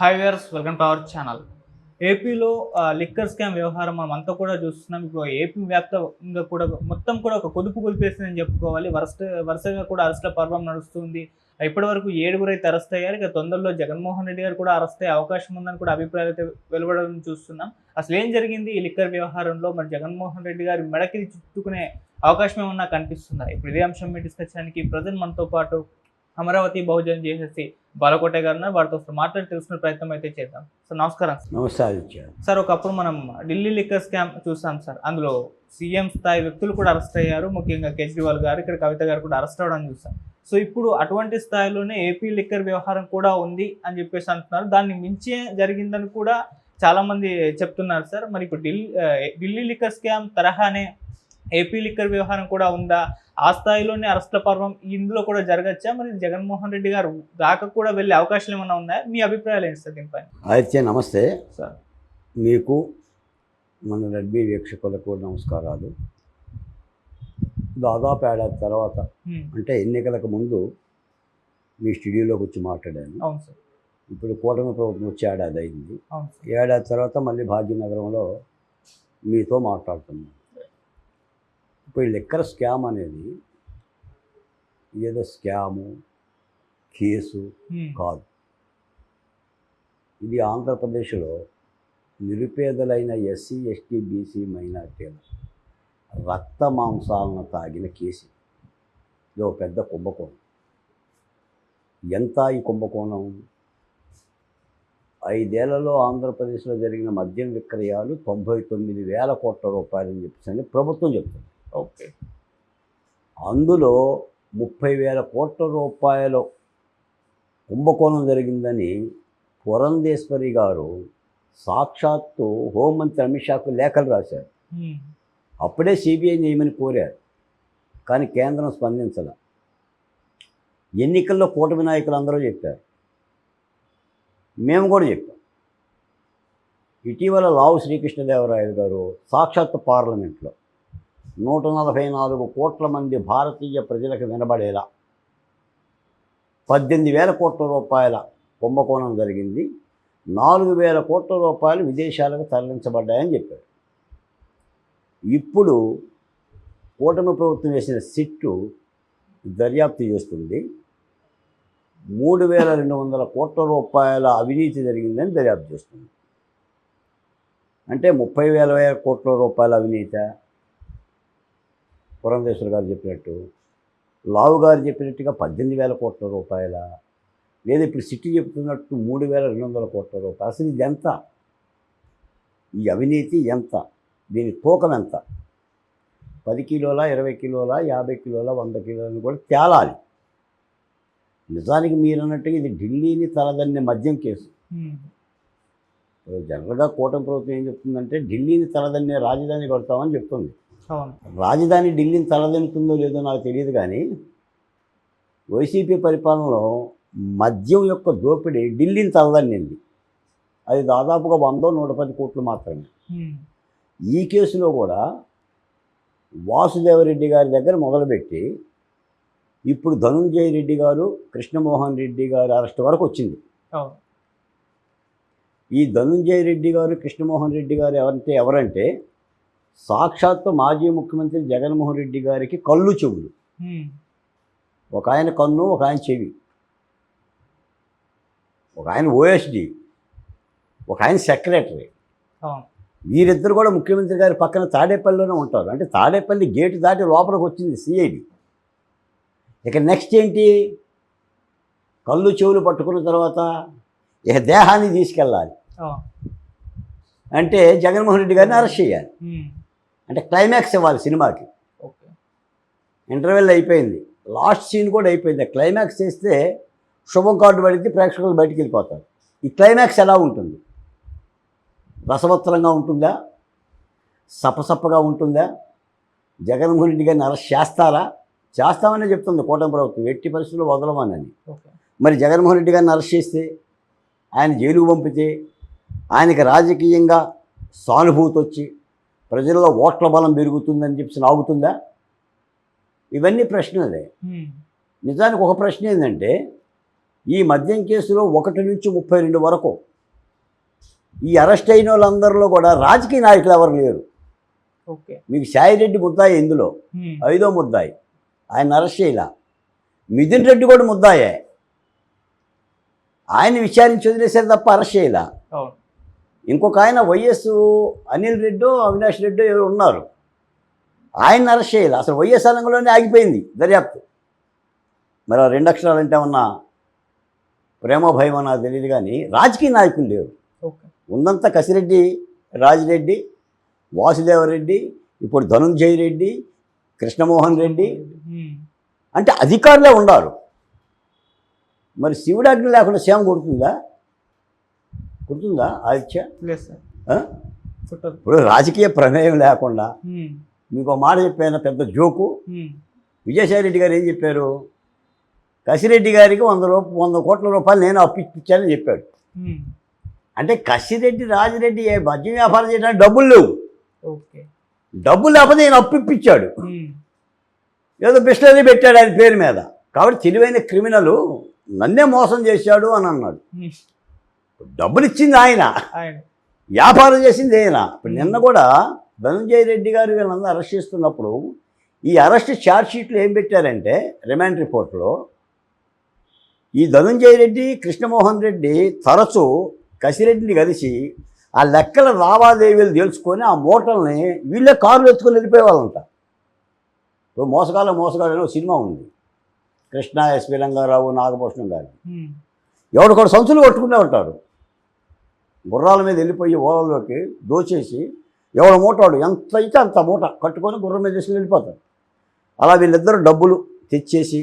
Hi years welcome to our channel ఏపీలో liquor scam వ్యవహారం మనం అంతా కూడా చూస్తున్నాం. ఇప్పుడు ఏపీ వ్యాప్తంగా కూడా మొత్తం కూడా ఒక కొదుపు కొలిపేసిందని చెప్పుకోవాలి. వరుస వరుసగా కూడా అరెస్టుల పర్వం నడుస్తుంది. ఇప్పటివరకు ఏడుగురు అయితే అరెస్ట్ అయ్యారు. ఇక తొందరలో జగన్మోహన్ రెడ్డి గారు కూడా అరెస్ట్ అయ్యే అవకాశం ఉందని కూడా అభిప్రాయాలు అయితే వెలువడడం చూస్తున్నాం. అసలు ఏం జరిగింది ఈ లిక్కర్ వ్యవహారంలో? మరి జగన్మోహన్ రెడ్డి గారి మెడకి చుట్టుకునే అవకాశం ఏమన్నా కనిపిస్తుందా? ఇప్పుడు ఇదే అంశం మీద డిస్కస్ చేయడానికి ప్రజెంట్ మనతో పాటు అమరావతి బహుజన్ చేసేసి బాలకోట గారు ఉన్నారు. వారితో మాట్లాడి తెలుసుకునే ప్రయత్నం అయితే చేద్దాం. సార్ నమస్కారం ఆదిత్య సార్. ఒకప్పుడు మనం ఢిల్లీ లిక్కర్ స్కామ్ చూసాం సార్. అందులో సీఎం స్థాయి వ్యక్తులు కూడా అరెస్ట్ అయ్యారు. ముఖ్యంగా కేజ్రీవాల్ గారు ఇక్కడ కవిత గారు కూడా అరెస్ట్ అవ్వడం చూసాం. సో ఇప్పుడు అటువంటి స్థాయిలోనే ఏపీ లిక్కర్ వ్యవహారం కూడా ఉంది అని చెప్పేసి అంటున్నారు. దాన్ని మించే జరిగిందని కూడా చాలా మంది చెప్తున్నారు సార్. మరి ఇప్పుడు ఢిల్లీ ఢిల్లీ లిక్కర్ స్కామ్ తరహానే ఏపీ లిక్కర్ వ్యవహారం కూడా ఉందా? ఆ స్థాయిలోనే అరెస్ట్ల పర్వం ఇందులో కూడా జరగచ్చా? మరి జగన్మోహన్ రెడ్డి గారు దాకా కూడా వెళ్ళే అవకాశాలు ఏమైనా ఉన్నాయా? మీ అభిప్రాయాలు ఏంటి సార్ దీనిపై ఆదిత్య నమస్తే. సార్. మీకు మన రెడ్మీ వీక్షకులకు నమస్కారాలు. దాదాపు ఏడాది తర్వాత. అంటే ఎన్నికలకు ముందు మీ స్టూడియోలోకి వచ్చి మాట్లాడాను. అవును సార్. ఇప్పుడు కూటమి ప్రభుత్వం వచ్చి ఏడాది అయింది. ఏడాది తర్వాత మళ్ళీ భాగ్యనగరంలో మీతో మాట్లాడుతున్నాను. ఈ లెక్కర స్కామ్ అనేది ఏదో స్కాము కేసు. కాదు. ఇది ఆంధ్రప్రదేశ్లో నిరుపేదలైన ఎస్సీ ఎస్టీ బీసీ మైనార్టీల రక్త మాంసాలను తాగిన కేసు. ఇది ఒక పెద్ద కుంభకోణం. ఎంత ఈ కుంభకోణం? ఐదేళ్ళలో ఆంధ్రప్రదేశ్లో జరిగిన మద్యం విక్రయాలు తొంభై తొమ్మిది వేల కోట్ల రూపాయలని చెప్పేసి ప్రభుత్వం చెప్తుంది. ఓకే. అందులో ముప్పై వేల కోట్ల రూపాయలు కుంభకోణం జరిగిందని పురంధేశ్వరి గారు సాక్షాత్తు హోంమంత్రి అమిత్ షాకు లేఖలు రాశారు. అప్పుడే సిబిఐ నియమని కోరారు. కానీ కేంద్రం స్పందించాల. ఎన్నికల్లో కూటమి నాయకులు అందరూ చెప్పారు. మేము కూడా చెప్పాం. ఇటీవల లావు శ్రీకృష్ణదేవరాయలు గారు సాక్షాత్తు పార్లమెంట్లో నూట నలభై నాలుగు కోట్ల మంది భారతీయ ప్రజలకు వినబడేలా పద్దెనిమిది వేల కోట్ల రూపాయల కుంభకోణం జరిగింది నాలుగు వేల కోట్ల రూపాయలు విదేశాలకు తరలించబడ్డాయని చెప్పారు ఇప్పుడు కూటమి ప్రభుత్వం వేసిన సిట్టు దర్యాప్తు చేస్తుంది. మూడు వేల రెండు వందల కోట్ల రూపాయల అవినీతి జరిగిందని దర్యాప్తు చేస్తుంది. అంటే ముప్పై వేల వేల కోట్ల రూపాయల అవినీతి పురంధేశ్వర గారు చెప్పినట్టు లావు గారు చెప్పినట్టుగా పద్దెనిమిది వేల కోట్ల రూపాయల లేదా ఇప్పుడు సిటీ చెప్తున్నట్టు మూడు వేల రెండు వందల కోట్ల రూపాయలు. అసలు ఇది ఎంత? ఈ అవినీతి ఎంత? దీని తూకం ఎంత? పది కిలోల ఇరవై కిలోల యాభై కిలోల వంద కిలోలని కూడా తేలాలి. నిజానికి మీరు అన్నట్టుగా ఇది ఢిల్లీని తలదన్నే మద్యం కేసు. జనరల్గా కూటమి ప్రభుత్వం ఏం చెప్తుందంటే ఢిల్లీని తలదన్నే రాజధాని కొడతామని చెప్తుంది. రాజధాని ఢిల్లీని తలదన్నుతుందో లేదో నాకు తెలియదు కానీ వైసీపీ పరిపాలనలో మద్యం యొక్క దోపిడీ ఢిల్లీని తలదన్నింది. అది దాదాపుగా వందో నూట పది కోట్లు మాత్రమే. ఈ కేసులో కూడా వాసుదేవరెడ్డి గారి దగ్గర మొదలుపెట్టి ఇప్పుడు ధనుంజయ రెడ్డి గారు కృష్ణమోహన్ రెడ్డి గారి అరెస్ట్ వరకు వచ్చింది. ఈ ధనుంజయ రెడ్డి గారు కృష్ణమోహన్ రెడ్డి గారు ఎవరంటే ఎవరంటే సాక్షాత్తు మాజీ ముఖ్యమంత్రి జగన్మోహన్ రెడ్డి గారికి కళ్ళు చెవులు. ఒక ఆయన కన్ను ఒక ఆయన చెవి. ఒక ఆయన ఓఎస్డి ఒక ఆయన సెక్రటరీ. వీరిద్దరు కూడా ముఖ్యమంత్రి గారి పక్కన తాడేపల్లిలోనే ఉంటారు. అంటే తాడేపల్లి గేటు దాటి లోపలికి వచ్చింది సిఐడి ఇక నెక్స్ట్ ఏంటి? కళ్ళు చెవులు పట్టుకున్న తర్వాత ఇక దేహాన్ని తీసుకెళ్ళాలి. అంటే జగన్మోహన్ రెడ్డి గారిని అరెస్ట్ చేయాలి. అంటే క్లైమాక్స్ ఇవ్వాలి సినిమాకి. ఓకే. ఇంటర్వెల్ అయిపోయింది. లాస్ట్ సీన్ కూడా అయిపోయింది. క్లైమాక్స్ చేస్తే శుభం కార్డు పడితే ప్రేక్షకులు బయటికి వెళ్ళిపోతారు. ఈ క్లైమాక్స్ ఎలా ఉంటుంది? రసవత్తరంగా ఉంటుందా? సపసప్పగా ఉంటుందా? జగన్మోహన్ రెడ్డి గారిని అరెస్ట్ చేస్తారా? చేస్తామనే చెప్తుంది కూటమి ప్రభుత్వం. ఎట్టి పరిస్థితుల్లో వదలమని ఓకే. మరి జగన్మోహన్ రెడ్డి గారిని అరెస్ట్ చేస్తే ఆయన జైలుకు పంపితే ఆయనకి రాజకీయంగా సానుభూతి వచ్చి ప్రజల్లో ఓట్ల బలం పెరుగుతుందని చెప్పి ఆగుతుందా ఇవన్నీ ప్రశ్నలే. నిజానికి ఒక ప్రశ్న ఏంటంటే ఈ మద్యం కేసులో ఒకటి నుంచి ముప్పై రెండు వరకు ఈ అరెస్ట్ అయిన వాళ్ళందరిలో కూడా రాజకీయ నాయకులు ఎవరు లేరు. మీకు సాయిరెడ్డి ముద్దాయి ఇందులో ఐదో ముద్దాయి. ఆయన అరెస్ట్ చేయలా. మిథున్ రెడ్డి కూడా ముద్దాయే. ఆయన విచారించి వదిలేశారు తప్ప అరెస్ట్ చేయలా. ఇంకొక ఆయన వైఎస్ అనిల్ రెడ్డో అవినాష్ రెడ్డో ఎవరు ఉన్నారు. ఆయన అరెస్ట్ చేయాలి. అసలు వైఎస్ అనంగంలోనే ఆగిపోయింది దర్యాప్తు. మరి ఆ రెండు అక్షరాలు అంటే ఏమన్నా ప్రేమ భయం నాకు తెలియదు కానీ రాజకీయ నాయకులు లేరు. ఉందంతా కసిరెడ్డి రాజిరెడ్డి వాసుదేవరెడ్డి ఇప్పుడు ధనుంజయ రెడ్డి కృష్ణమోహన్ రెడ్డి అంటే అధికారులే ఉండారు. మరి శివుడాజ్ఞ లేకుండా సేమ కొడుతుందా? కొడుతుందా ఆదిత్య? లేదు సార్. ఇప్పుడు రాజకీయ ప్రమేయం లేకుండా మీకు ఒక మాట చెప్పాను పెద్ద జోకు. విజయసాయి రెడ్డి గారు ఏం చెప్పారు? కసిరెడ్డి గారికి వంద రూప వంద కోట్ల రూపాయలు నేను అప్పిచ్చానని చెప్పాడు. అంటే కసిరెడ్డి రాజిరెడ్డి ఏ మద్యం వ్యాపారం చేయడానికి డబ్బులు లేవు. ఓకే. డబ్బులు లేకపోతే నేను అప్పిప్పించాడు ఏదో బిస్లరీ పెట్టాడు ఆయన పేరు మీద. కాబట్టి తెలివైన క్రిమినల్ నన్నే మోసం చేశాడు అని అన్నాడు. డబ్బులు ఇచ్చింది ఆయన. వ్యాపారం చేసింది ఆయన. ఇప్పుడు నిన్న కూడా ధనంజయ రెడ్డి గారు వీళ్ళందరూ అరెస్ట్ చేస్తున్నప్పుడు ఈ అరెస్ట్ షీట్లు ఏం పెట్టారంటే రిమాండ్ రిపోర్ట్లో ఈ ధనంజయ రెడ్డి కృష్ణమోహన్ రెడ్డి తరచూ కసిరెడ్డిని కలిసి ఆ లెక్కల లావాదేవీలు తెలుసుకొని ఆ మూటల్ని వీళ్ళే కారులు ఎత్తుకొని వెళ్ళిపోయేవాళ్ళంట. ఇప్పుడు అనే ఒక సినిమా ఉంది. కృష్ణ ఎస్పి రంగారావు నాగభూషణం గారు ఎవడు కూడా సంచులు కొట్టుకునే ఉంటారు. గుర్రాల మీద వెళ్ళిపోయి ఓలలోకి దోచేసి ఎవడ మూటాడు ఎంత అయితే అంత మూట కట్టుకొని గుర్రం మీద తీసుకుని వెళ్ళిపోతారు అలా వీళ్ళిద్దరు డబ్బులు తెచ్చేసి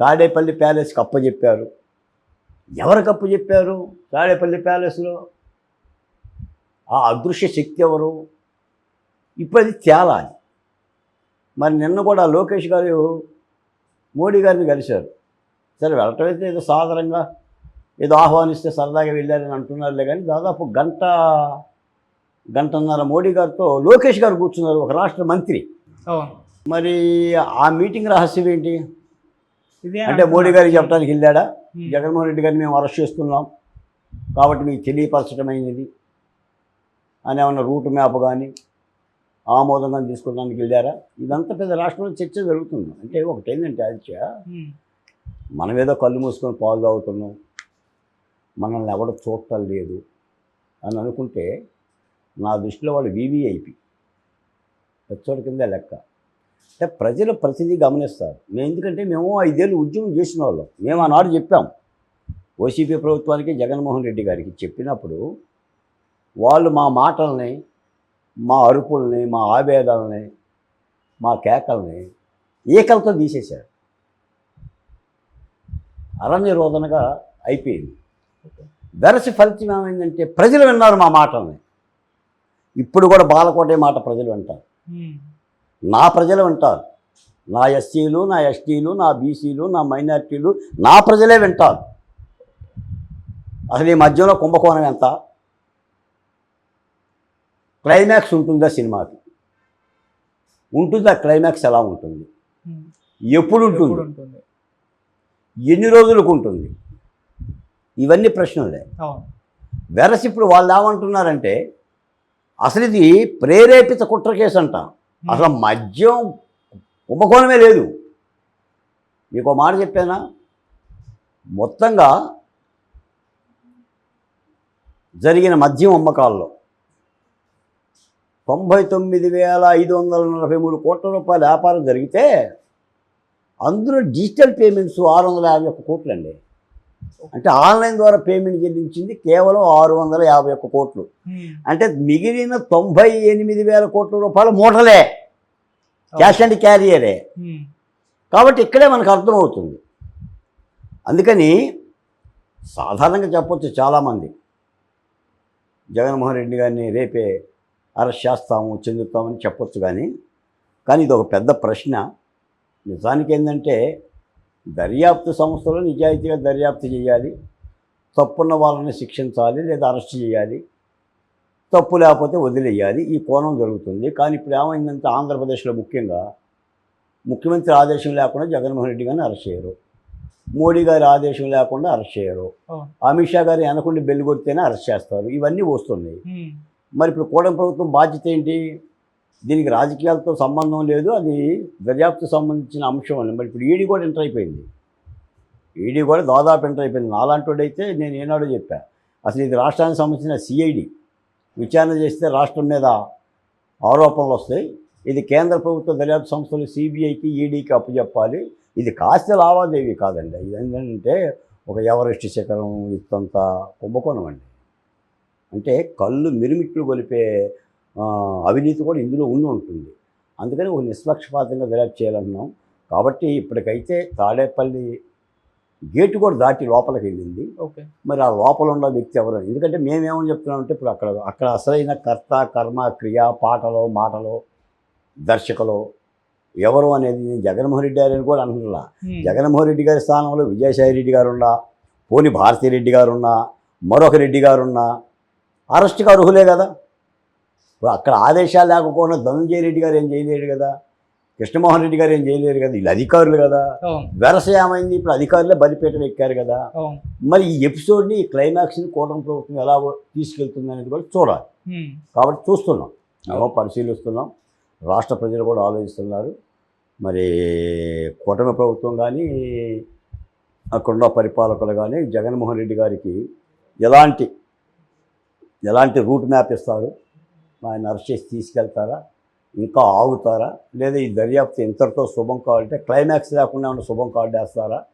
తాడేపల్లి ప్యాలెస్కి అప్పచెప్పారు ఎవరికి అప్పచెప్పారు తాడేపల్లి ప్యాలెస్లో? ఆ అదృశ్య శక్తి ఎవరు? ఇప్పుడు అది తేలాలి మరి నిన్న కూడా లోకేష్ గారు మోడీ గారిని కలిశారు. సరే వెళ్ళటం అయితే ఏదో సాధారణంగా ఏదో ఆహ్వానిస్తే సరదాగా వెళ్ళారని అంటున్నారులే కానీ దాదాపు గంట గంటన్నర మోడీ గారితో లోకేష్ గారు కూర్చున్నారు ఒక రాష్ట్ర మంత్రి. మరి ఆ మీటింగ్ రహస్యం ఏంటి? అంటే మోడీ గారికి చెప్పడానికి వెళ్ళాడా? జగన్మోహన్ రెడ్డి గారిని మేము అరెస్ట్ చేస్తున్నాం కాబట్టి మీకు తెలియపరచడమైనది అని ఏమన్నా రూట్ మ్యాప్ కానీ ఆమోదం కానీ తీసుకోవడానికి వెళ్ళారా? ఇదంతా పెద్ద రాష్ట్రంలో చర్చ జరుగుతుంది. అంటే ఒకటి ఏంటంటే ఆదిత్య మనం ఏదో కళ్ళు మూసుకొని పాలు తాగుతున్నాం. మనల్ని ఎవడ చూడటం లేదు అని అనుకుంటే నా దృష్టిలో వాళ్ళు వీవీఐపి పెచ్చోడి కింద లెక్క. అంటే ప్రజలు ప్రతిదీ గమనిస్తారు. మేము ఎందుకంటే మేము ఐదేళ్ళు ఉద్యమం చేసిన వాళ్ళం. మేము ఆనాడు చెప్పాం. ఓసీపీ ప్రభుత్వానికి జగన్మోహన్ రెడ్డి గారికి చెప్పినప్పుడు వాళ్ళు మా మాటల్ని మా అరుపుల్ని మా ఆవేదాలని మా కేకల్ని ఏకలతో తీసేశారు. అరణ్య రోదనగా అయిపోయింది. వెరసి ఫలితం ఏమైందంటే ప్రజలు విన్నారు మా మాటల్ని. ఇప్పుడు కూడా బాలకోటే మాట ప్రజలు వింటారు. నా ప్రజలు వింటారు. నా ఎస్సీలు నా ఎస్టీలు నా బీసీలు నా మైనార్టీలు నా ప్రజలే వింటారు. అసలు ఈ మధ్యలో కుంభకోణం ఎంత? క్లైమాక్స్ ఉంటుందా సినిమాకి? ఉంటుందా క్లైమాక్స్ ఎలా ఉంటుంది? ఎప్పుడు ఉంటుంది? ఎన్ని రోజులకు ఉంటుంది? ఇవన్నీ ప్రశ్నలే వెరసి ఇప్పుడు వాళ్ళు ఏమంటున్నారంటే అసలు ఇది ప్రేరేపిత కుట్ర కేసు అంట అసలు మద్యం కుంభకోణమే లేదు. మీకు ఒక మాట చెప్పానా? మొత్తంగా జరిగిన మద్యం అమ్మకాల్లో తొంభై తొమ్మిది వేల ఐదు వందల నలభై మూడు కోట్ల రూపాయల వ్యాపారం జరిగితే అందులో డిజిటల్ పేమెంట్స్ ఆరు వందల యాభై ఒక్క కోట్లు అండి అంటే ఆన్లైన్ ద్వారా పేమెంట్ చెల్లించింది కేవలం ఆరు వందల యాభై ఒక్క కోట్లు. ఉమ్, అంటే మిగిలిన తొంభై ఎనిమిది వేల కోట్ల రూపాయల మూటలే. క్యాష్ అండ్ క్యారియరే కాబట్టి ఇక్కడే మనకు అర్థమవుతుంది. అందుకని సాధారణంగా చెప్పొచ్చు చాలామంది. జగన్మోహన్ రెడ్డి గారిని రేపే అరెస్ట్ చేస్తాము చెందుతామని చెప్పొచ్చు కానీ కానీ ఇది ఒక పెద్ద ప్రశ్న. నిజానికి ఏంటంటే దర్యాప్తు సంస్థలు నిజాయితీగా దర్యాప్తు చేయాలి. తప్పున్న వాళ్ళని శిక్షించాలి లేదా అరెస్ట్ చేయాలి. తప్పు లేకపోతే వదిలేయాలి. ఈ కోణం జరుగుతుంది. కానీ ఇప్పుడు ఏమైందంటే ఆంధ్రప్రదేశ్లో ముఖ్యంగా ముఖ్యమంత్రి ఆదేశం లేకుండా జగన్మోహన్ రెడ్డి గారిని అరెస్ట్ చేయరు. మోడీ గారి ఆదేశం లేకుండా అరెస్ట్ చేయరు. అమిత్ షా గారు వెనకుండి బెల్లి కొడితేనే అరెస్ట్ చేస్తారు. ఇవన్నీ వస్తున్నాయి. మరి ఇప్పుడు కూటమి ప్రభుత్వం బాధ్యత ఏంటి? దీనికి రాజకీయాలతో సంబంధం లేదు అది దర్యాప్తు సంబంధించిన అంశం అని మరి ఇప్పుడు ఈడీ కూడా ఎంటర్ అయిపోయింది. ఈడీ కూడా దాదాపు ఎంటర్ అయిపోయింది. నాలాంటి నేను ఏనాడో చెప్పా. అసలు ఇది రాష్ట్రానికి సంబంధించిన సిఐడి విచారణ చేస్తే రాష్ట్రం మీద ఆరోపణలు వస్తాయి. ఇది కేంద్ర ప్రభుత్వ దర్యాప్తు సంస్థలు సిబిఐకి ఈడీకి అప్పచెప్పాలి ఇది కాస్త లావాదేవీ కాదండి. ఇది ఏంటంటే ఒక ఎవరెస్ట్ శిఖరం ఇంత కుంభకోణం అండి. అంటే కళ్ళు మిరుమిట్లు గొలిపే అవినీతి కూడా ఇందులో ఉండి ఉంటుంది. అందుకని ఒక నిష్పక్షపాతంగా దర్యాప్తు చేయాలన్నాం. కాబట్టి ఇప్పటికైతే తాడేపల్లి గేటు కూడా దాటి లోపలికి వెళ్ళింది. ఓకే. మరి ఆ లోపల ఉన్న వ్యక్తి ఎవరు? ఎందుకంటే మేమేమని చెప్తున్నామంటే ఇప్పుడు అక్కడ అక్కడ అసలైన కర్త కర్మ క్రియ పాటలో మాటలో దర్శకులు ఎవరు అనేది నేను జగన్మోహన్ రెడ్డి గారు అని కూడా ఉమ్, జగన్మోహన్ రెడ్డి గారి స్థానంలో విజయసాయి రెడ్డి గారు ఉన్నా పోని భారతిరెడ్డి గారు ఉన్నా మరొక రెడ్డి గారు ఉన్నా అరెస్ట్కి అర్హులే కదా. అక్కడ ఆదేశాలు లేకపోయినా ధనంజయ రెడ్డి గారు ఏం చేయలేరు కదా. కృష్ణమోహన్ రెడ్డి గారు ఏం చేయలేరు కదా. వీళ్ళు అధికారులు కదా. వెరస ఏమైంది ఇప్పుడు అధికారులే బలిపీఠం ఎక్కారు కదా. మరి ఈ ఎపిసోడ్ని ఈ క్లైమాక్స్ని కూటమి ప్రభుత్వం ఎలా తీసుకెళ్తుంది అనేది కూడా చూడాలి. కాబట్టి చూస్తున్నాం. ఏమో పరిశీలిస్తున్నాం. రాష్ట్ర ప్రజలు కూడా ఆలోచిస్తున్నారు. మరి కూటమి ప్రభుత్వం కానీ అక్కడున్న పరిపాలకులు కానీ జగన్మోహన్ రెడ్డి గారికి ఎలాంటి ఎలాంటి రూట్ మ్యాప్ ఇస్తారు? ఆయన అరెస్ట్ చేసి తీసుకెళ్తారా? ఇంకా ఆగుతారా? లేదా ఈ దర్యాప్తు ఇంతటితో శుభం కావాలంటే క్లైమాక్స్ లేకుండా ఏమైనా శుభం కార్డు వేస్తారా?